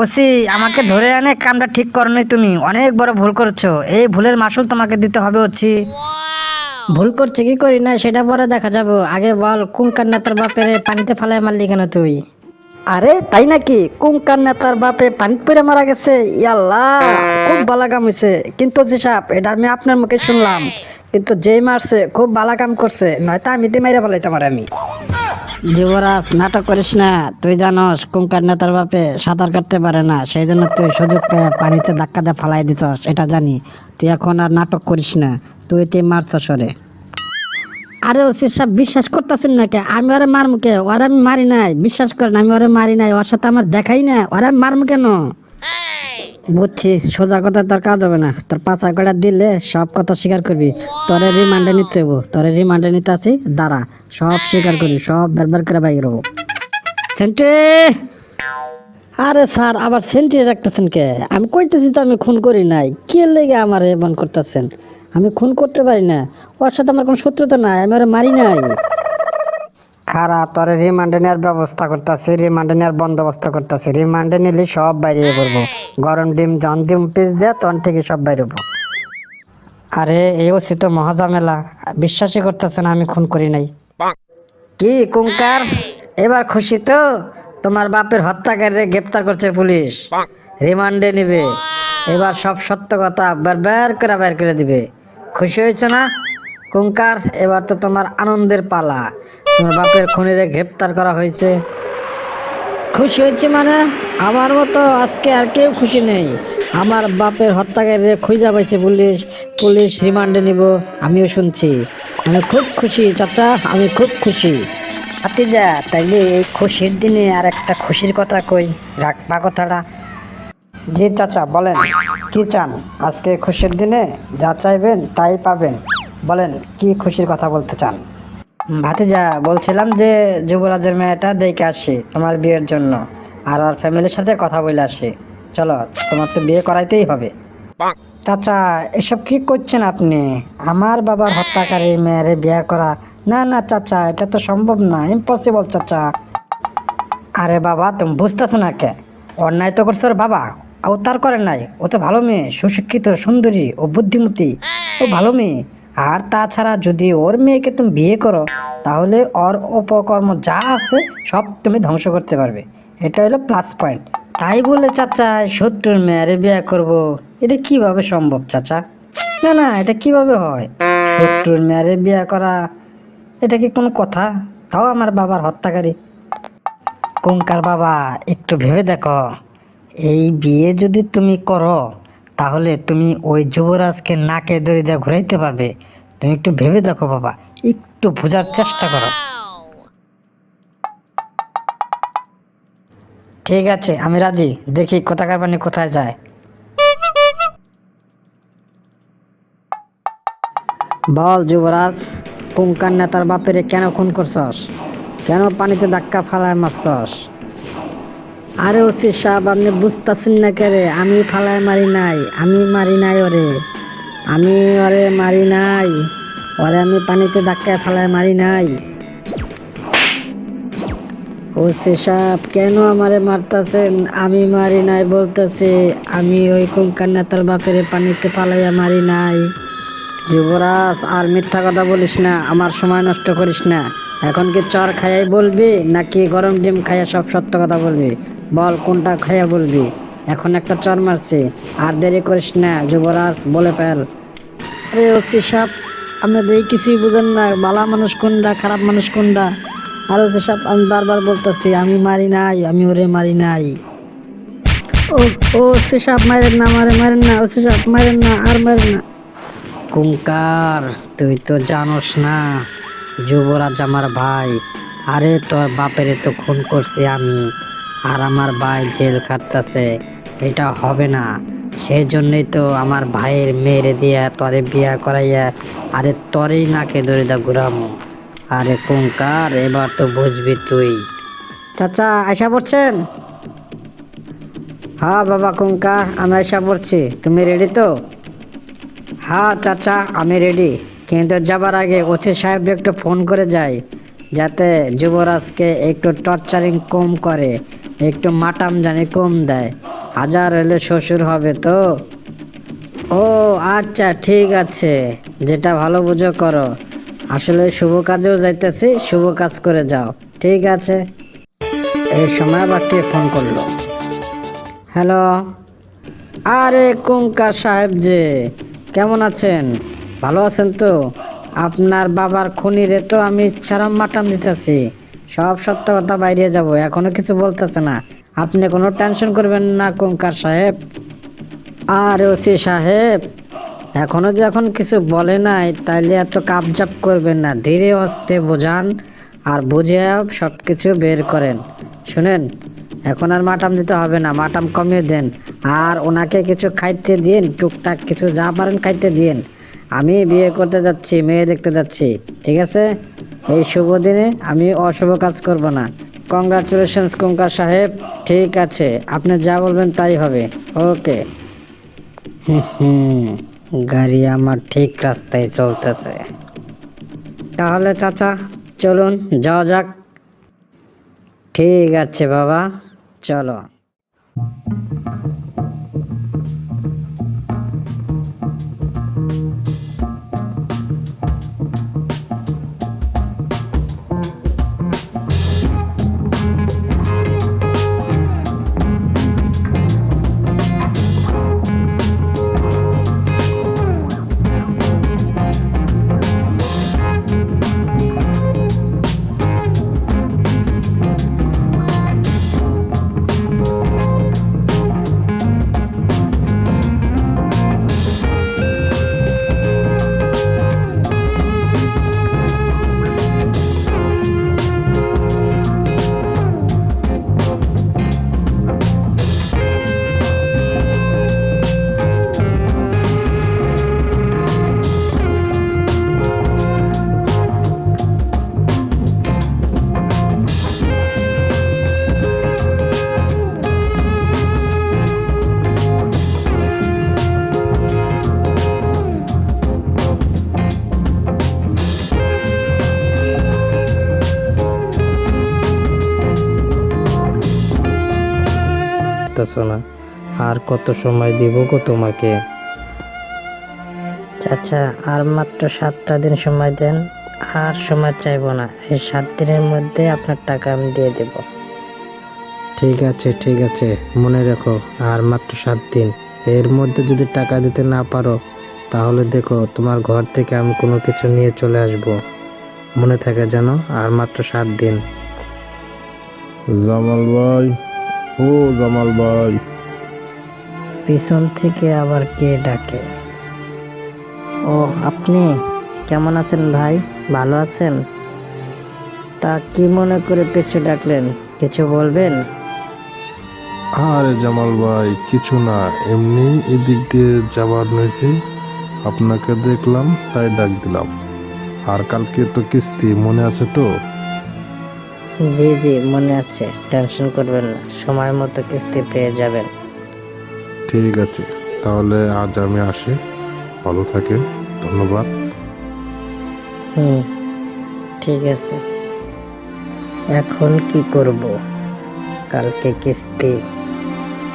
OC আমাকে ধরে এনে কামটা ঠিক করনি তুমি। অনেক বড় ভুল করছ। এই ভুলের মাসুল তোমাকে দিতে হবে ওসি। ভুল করছে কি করি না সেটা পরে দেখা যাব। আগে বল কুঙ্কার নেতার বাপের পানিতে ফালায় মারলি কেন তুই? আরে তাই নাকি? কুঙ্কার নেতার বাপে পানি পরে মারা গেছে? ইয়াল্লাহ খুব বালা কাম হয়েছে কিন্তু সাপ এটা আমি আপনার মুখে শুনলাম। কিন্তু যেই মারছে খুব বালা কাম করছে। নয়তো আমি তো মেরে ফেলাইতে পারি আমি। যুবরাজ, নাটক করিস না। তুই জানস, কুঙ্কার নেতার বাপে সাঁতার কাটতে পারে না। সেই জন্য তুই সুযোগ পেয়ে পানিতে ধাক্কা দিয়ে ফালাই দিছস, এটা জানি। তুই এখন আর নাটক করিস না। তুই তুই মারছ সরে। আরে ওসি সব বিশ্বাস করতেছেন না কে আমি ওরে মার মুখে ওরে আমি মারি নাই। বিশ্বাস করেন, আমি ওরে মারি নাই। ওর সাথে আমার দেখাই না ওরা আমি মারমু কেন? বুঝছি, সোজা কথা তোর কাজ হবে না। তোর পাঁচা কটা দিলে সব কথা স্বীকার করবি। তোরে রিমান্ডে নিতে হব তোরে রিমান্ডে নিতে আসি দাঁড়া, সব স্বীকার করবি, সব বেরবার করে বাইর হব। সেন্টে আরে স্যার, আবার সেন্টে রাখতেছেন কে? আমি কইতেছি তো আমি খুন করি নাই। কে লেগে আমার এমন করতেছেন? আমি খুন করতে পারি না। ওর সাথে আমার কোনো শত্রুতা নাই, আমি ওরা মারি নাই। খারা, তোরে রিমান্ডে নেওয়ার ব্যবস্থা করতেছি রিমান্ডে নেওয়ার বন্দোবস্ত করতেছি। রিমান্ডে নিলে সব বাইরে পড়ব। গরম ডিম, জন ডিম পিস দেয় তখন থেকে সব বাইরে আরে, এই ওসি তো মহাজামেলা বিশ্বাসই করতেছে না, আমি খুন করি নাই। কি কুঙ্কার? এবার খুশি তো? তোমার বাপের হত্যাকারীরে গ্রেপ্তার করছে পুলিশ। রিমান্ডে নিবে। এবার সব সত্য কথা বার বার করে বের করে দিবে। খুশি হয়েছে না? কুঙ্কার, এবার তো তোমার আনন্দের পালা। তোমার বাপের খুনিরে গ্রেপ্তার করা হয়েছে। খুশি হয়েছে মানে? আমার মতো আজকে আর কেউ খুশি নেই। আমার বাপের হত্যাকারীরে খুঁজা পাইছে পুলিশ। পুলিশ রিমান্ডে নিব আমিও শুনছি। আমি খুব খুশি চাচা আমি খুব খুশি। যা তাইলে এই খুশির দিনে আর একটা খুশির কথা কই? রাখবা কথাটা। জি চাচা বলেন। কি চান? আজকে খুশির দিনে যা চাইবেন তাই পাবেন। বলেন কি খুশির কথা বলতে চান? ভাতিজা, বলছিলাম যে যুবরাজের মেয়েটা দেখে আসি তোমার বিয়ের জন্য, আর ওর ফ্যামিলির সাথে কথা বলে আসি। চলো, তোমার তো বিয়ে করাইতেই হবে। চাচা, এসব কি করছেন আপনি? আমার বাবার হত্যাকারীর মেয়েরে বিয়ে করা। না না, চাচা, এটা তো সম্ভব না ইম্পসিবল চাচা। আরে বাবা, তুমি বুঝতেছো না কে? অন্যায় তো করছ বাবা। ও তার করে নাই। ও তো ভালো মেয়ে, সুশিক্ষিত, সুন্দরী, ও বুদ্ধিমতী। ও ভালো মেয়ে। আর তাছাড়া যদি ওর মেয়েকে তুমি বিয়ে করো, তাহলে ওর উপকর্ম যা আছে সব তুমি ধ্বংস করতে পারবে। এটা হলো প্লাস পয়েন্ট তাই বলে চাচা শত্রুর মেয়েরে বিয়ে করব, এটা কীভাবে সম্ভব চাচা? না না, এটা কীভাবে হয়? শত্রুর মেয়েরে বিয়ে করা, এটা কি কোনো কথা? তাও আমার বাবার হত্যাকারী। কঙ্কার বাবা, একটু ভেবে দেখো। এই বিয়ে যদি তুমি করো তাহলে তুমি ওই যুবরাজকে নাকে দড়ি দিয়ে ঘুরাইতে পারবে। তুমি একটু ভেবে দেখো বাবা, একটু বোঝার চেষ্টা করো। ঠিক আছে, আমি রাজি। দেখি কোথাকার পানি কোথায় যায়। বল যুবরাজ কুঙ্কার নেতার বাপেরে কেন খুন করছস? কেন পানিতে ধাক্কা ফালায় মারছস? আরে ওসি সাহেব, আপনি বুঝতেছেন না কেরে আমি ফালায় মারি নাই, আমি মারি নাই ওরে। আমি ওরে মারি নাই, ওরে আমি পানিতে ধাক্কায় ফালায় মারি নাই। ওসি সাহেব, কেন আমারে মারতাছেন? আমি মারি নাই বলতেছে, আমি ওই কুঙ্কার নেতার বাপেরে পানিতে ফালাইয়া মারি নাই। যুবরাজ, আর মিথ্যা কথা বলিস না, আমার সময় নষ্ট করিস না। এখন কি চর খাইয়াই বলবি নাকি গরম ডিম খাইয়া সব সত্য কথা বলবি? বল কোনটা খাইয়া বলবি? এখন একটা চর মারছি আর দেরি করিস না যুবরাজ বলে ফেল। আরে ওসি সাপ আপনাদের এই কিছুই বুঝেন না বালা মানুষ কোনটা খারাপ মানুষ কোনটা? আর ওসি সাপ আমি বারবার বলতেছি আমি মারি নাই আমি ওরে মারি নাই। ও ও ওসি সাপ মারেন না মারে মারেন না ওসি সাপ মারেন না আর মারেন না। কুঙ্কার তুই তো জানোস না। যুবরাজ আমার ভাই। আরে, তোর বাপেরে তো খুন করছি আমি। আর আমার ভাই জেল কাটতেছে। এটা হবে না। সেই জন্যই তো আমার ভাইয়ের মেয়েরে দিয়া তরে বিয়া করাইয়া, আরে তরেই নাকে ধরে দা ঘুরামো। আরে কুঙ্কার, এবার তো বুঝবি তুই। চাচা আশা পড়ছেন? হ্যাঁ বাবা কুঙ্কা আমি আশা পড়ছি। তুমি রেডি তো? হ্যাঁ চাচা, আমি রেডি কিন্তু যাবার আগে ওসি সাহেব একটু ফোন করে যাই যাতে যুবরাজকে একটু টর্চারিং কম করে, একটু মাটাম জানি কম দেয়। হাজার হলে শ্বশুর হবে তো? ও আচ্ছা ঠিক আছে, যেটা ভালো বুঝো করো। আসলে শুভ কাজেও যাইতেছি, শুভ কাজ করে যাও, ঠিক আছে? এই সময় আবার কে ফোন করল? হ্যালো? আরে কুঙ্কার সাহেব যে, কেমন আছেন? ভালো আছেন তো? আপনার বাবার খুনিরে তো আমি ছাড়াম মাটাম দিতেছি। সব সত্য কথা বাইরে যাব, এখনও কিছু বলতেছে না। আপনি কোনো টেনশন করবেন না, কুঙ্কার সাহেব। আর ওসি সাহেব, এখনও যখন কিছু বলে নাই, তাইলে এত কাপজাপ করবেন না। ধীরে অস্তে বোঝান আর বুঝে সব কিছু বের করেন। শুনেন, এখন আর মাটাম দিতে হবে না, মাটাম কমিয়ে দেন। আর ওনাকে কিছু খাইতে দিন, টুকটাক কিছু যা পারেন খাইতে দিন। আমি বিয়ে করতে যাচ্ছি, মেয়ে দেখতে যাচ্ছি, ঠিক আছে? এই শুভ দিনে আমি অশুভ কাজ করব না। কংগ্রাচুলেশনস কুঙ্কার সাহেব। ঠিক আছে, আপনি যা বলবেন তাই হবে। ওকে। হুম গাড়ি আমার ঠিক রাস্তায় চলতেছে। তাহলে চাচা, চলুন, যাওয়া যাক। ঠিক আছে বাবা, চলো। পারতেছো না। আর কত সময় দিব গো তোমাকে? চাচা আর মাত্র সাতটা দিন সময় দেন আর সময় চাইব না। এই সাত দিনের মধ্যে আপনার টাকা আমি দিয়ে দেব। ঠিক আছে ঠিক আছে মনে রেখো আর মাত্র সাত দিন। এর মধ্যে যদি টাকা দিতে না পারো তাহলে দেখো তোমার ঘর থেকে আমি কোনো কিছু নিয়ে চলে আসব। মনে থাকে যেন আর মাত্র সাত দিন। জামাল ভাই। ও জামাল ভাই। পিছন থেকে আবার কে ডাকে? ও আপনি কেমন আছেন ভাই? ভালো আছেন? তা কি মনে করে পেছু ডাকলেন? কিছু বলবেন? আরে জামাল ভাই কিছু না। এমনি এদিক দিয়ে যাবার নয়েছি আপনাকে দেখলাম তাই ডাক দিলাম। আর কালকে তো কিস্তি মনে আছে তো? জি জি মনে আছে। টেনশন করবেন না সময় মতো কিস্তি পেয়ে যাবেন। ঠিক আছে তাহলে আজ আমি আসি। ভালো থাকেন ধন্যবাদ। হুম ঠিক আছে। এখন কি করব? কালকে কিস্তি।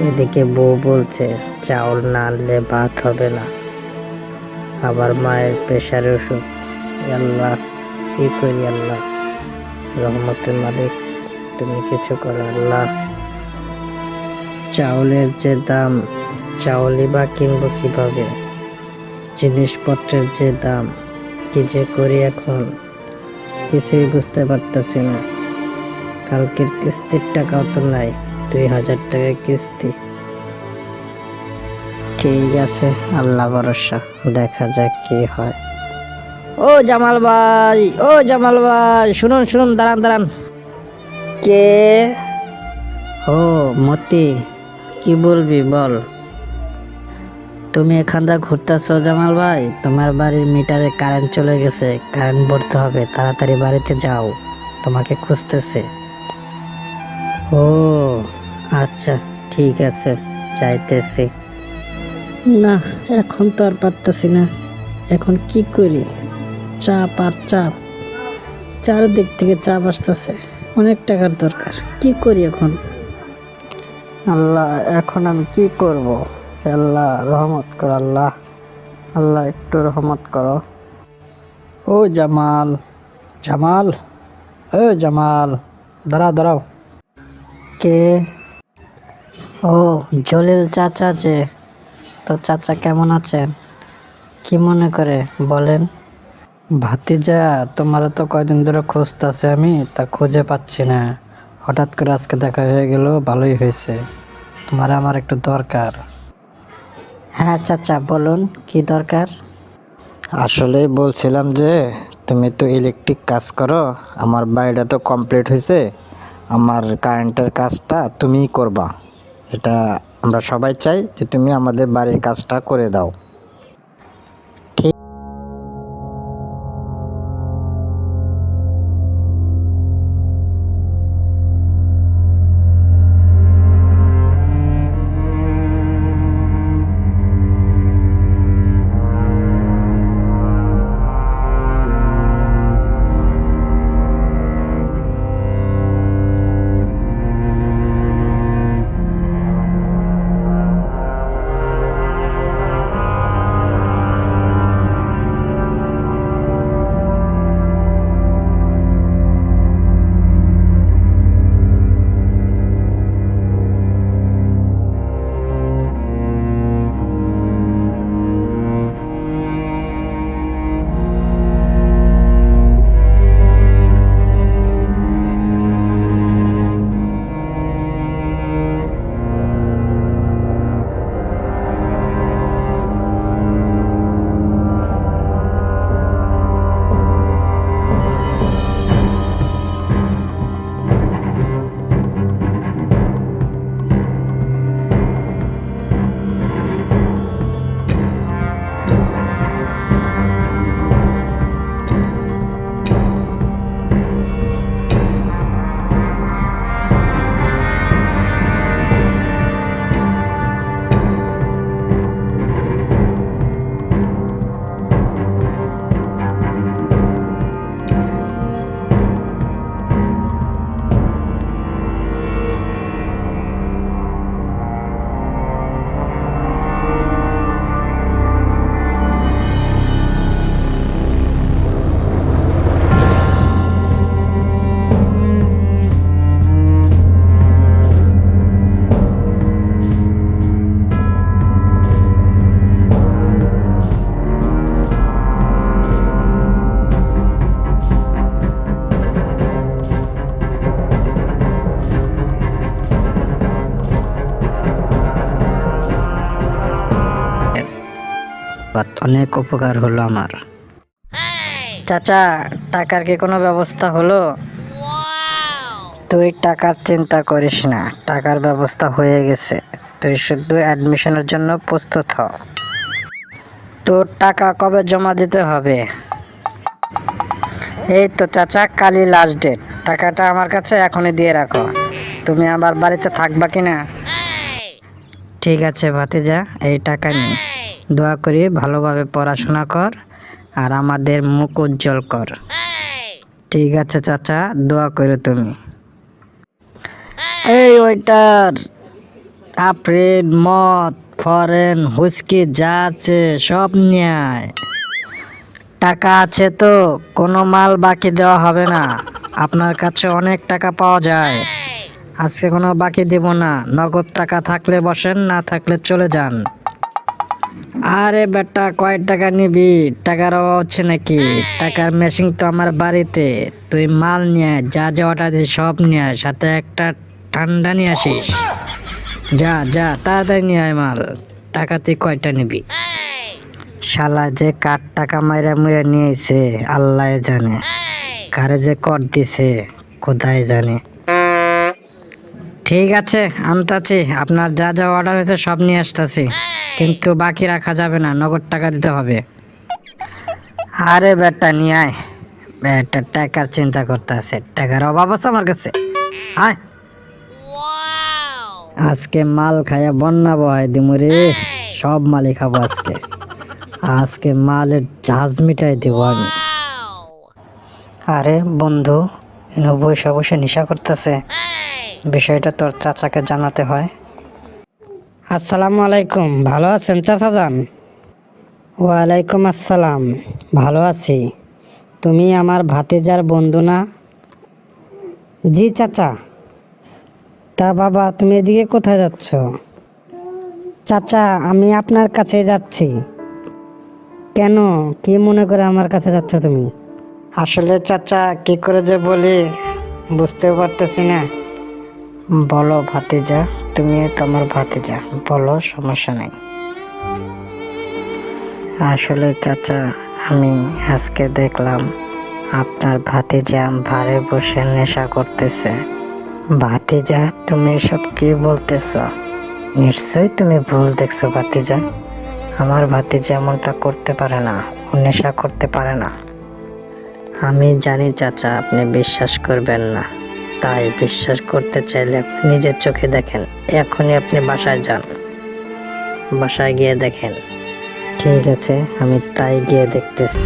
এদিকে বউ বলছে চাউল না আনলে ভাত হবে না। আবার মায়ের প্রেশারের ওষুধ। আল্লাহ কি করি আল্লাহ? রহমতের মালিক, তুমি কিছু করো, আল্লাহ। চাউলের যে দাম, চাউলই বা কিনবো কীভাবে? জিনিসপত্রের যে দাম, কি যে করি এখন, কিছুই বুঝতে পারতেছি না। কালকের কিস্তির টাকাও তো নাই, দুই হাজার টাকা কিস্তি। ঠিক আছে, আল্লাহ ভরসা, দেখা যাক কি হয়। ও জামাল ভাই, ও জামাল ভাই, শুনুন শুনুন, দাঁড়ান দাঁড়ান। কে? ও, মতি, কি বলবি বল? তুমি এখান এখানটা ঘুরতেছো জামাল ভাই? তোমার বাড়ির মিটারে কারেন্ট চলে গেছে কারেন্ট ভরতে হবে, তাড়াতাড়ি বাড়িতে যাও, তোমাকে খুঁজতেছে। ও আচ্ছা ঠিক আছে, যাইতেছি। না, এখন তো আর পারতেছি না, এখন কি করি? চাপ আর চাপ। চারিদিক থেকে চাপ আসতেছে। অনেক টাকার দরকার। কি করি এখন? আল্লাহ, এখন আমি কি করব? আল্লাহ, রহমত কর আল্লাহ। আল্লাহ, একটু রহমত করো। ও জামাল জামাল, ও জামাল। দাঁড়াও দাঁড়াও। কে? ও, জলিল চাচা যে। তো চাচা কেমন আছেন? কি মনে করে? বলেন। ভাতিজা তোমার তো কয়দিন ধরে খুঁজতেছে আমি তা খুঁজে পাচ্ছি না। হঠাৎ করে আজকে দেখা হয়ে গেল ভালোই হয়েছে। তোমার আমার একটু দরকার। হ্যাঁ চাচা বলুন কি দরকার? আসলে বলছিলাম যে তুমি তো ইলেকট্রিক কাজ করো আমার বাড়িটা তো কমপ্লিট হয়েছে আমার কারেন্টের কাজটা তুমিই করবা। এটা আমরা সবাই চাই যে তুমি আমাদের বাড়ির কাজটা করে দাও। বাট অনেক উপকার হলো আমার। চাচা, টাকার কি কোনো ব্যবস্থা হলো? তুই টাকার চিন্তা করিস না, টাকার ব্যবস্থা হয়ে গেছে। তুই শুধু অ্যাডমিশনের জন্য প্রস্তুত হ। তোর টাকা কবে জমা দিতে হবে? এই তো চাচা, কালই লাস্ট ডেট টাকাটা আমার কাছে এখনই দিয়ে রাখো। তুমি আবার বাড়িতে থাকবা কি না ঠিক আছে ভাতিজা, এই টাকা নিয়ে। দোয়া করি ভালোভাবে পড়াশোনা কর আর আমাদের মুখ উজ্জ্বল কর। ঠিক আছে, চাচা, দোয়া করো তুমি। এই ওইটার আফ্রিন, মদ, ফরেন হুস্কি যা আছে সব নিয়ে। টাকা আছে তো, কোনো মাল বাকি দেওয়া হবে না। আপনার কাছে অনেক টাকা পাওয়া যায়। আজকে কোনো বাকি দিব না। নগদ টাকা থাকলে বসেন, না থাকলে চলে যান। আরে বেটা, কয় টাকা নিবি? টাকার অভাব হচ্ছে নাকি? টাকার মেশিন তো আমার বাড়িতে। তুই মাল নিয়ে যা যা অর্ডার দিস সব নিয়ে আয়, সাথে একটা ঠান্ডা নিয়ে আসিস। যা যা, তাড়াতাড়ি নিয়ে আয় মাল। টাকা তুই কয়টা নিবি? শালা যে কার টাকা মাইরা মুইরা নিয়েছে, আল্লাহ জানে। কারে যে কর দিছে, কোথায় জানে। ঠিক আছে, আনতাছি। আপনার যা যা অর্ডার হয়েছে সব নিয়ে আসতেছি। কিন্তু বাকি রাখা যাবে না নগদ টাকা দিতে হবে। আরে বেটা নিয়ে আয়। বেটা টাকার চিন্তা করতে আছে টাকার অভাব আছে আমার কাছে। আয়। আজকে মাল খায়া বন্যা বহাই দিমুরে সব মালই খাব আজকে। আজকে মালের জাহাজ মিটাই দেবো আমি। আরে বন্ধু বসে বসে নেশা করতেছে। বিষয়টা তোর চাচাকে জানাতে হয়। আসসালামু আলাইকুম। ভালো আছেন চাচা যান ওয়ালাইকুম আসসালাম। ভালো আছি। তুমি আমার ভাতিজার বন্ধু না? জি চাচা। তা বাবা, তুমি এদিকে কোথায় যাচ্ছ? চাচা, আমি আপনার কাছে যাচ্ছি। কেন? কি মনে করে আমার কাছে যাচ্ছ তুমি? আসলে চাচা, কি করে যে বলি, বুঝতেও পারতেছি না। বলো ভাতিজা, তুমি তো আমার ভাতিজা। বলো, সমস্যা নেই। আসলে চাচা, আমি আজকে দেখলাম আপনার ভাতিজা ভারে বসে নেশা করতেছে। ভাতিজা, তুমি এসব কি বলতেছ? নিশ্চয়ই তুমি ভুল দেখছ ভাতিজা। আমার ভাতিজা এমনটা করতে পারে না, ও নেশা করতে পারে না। আমি জানি চাচা, আপনি বিশ্বাস করবেন না। তাই বিশ্বাস করতে চাইলে আপনি নিজের চোখে দেখেন। এখনই আপনি বাসায় যান। বাসায় গিয়ে দেখেন। ঠিক আছে, আমি তাই গিয়ে দেখতেছি।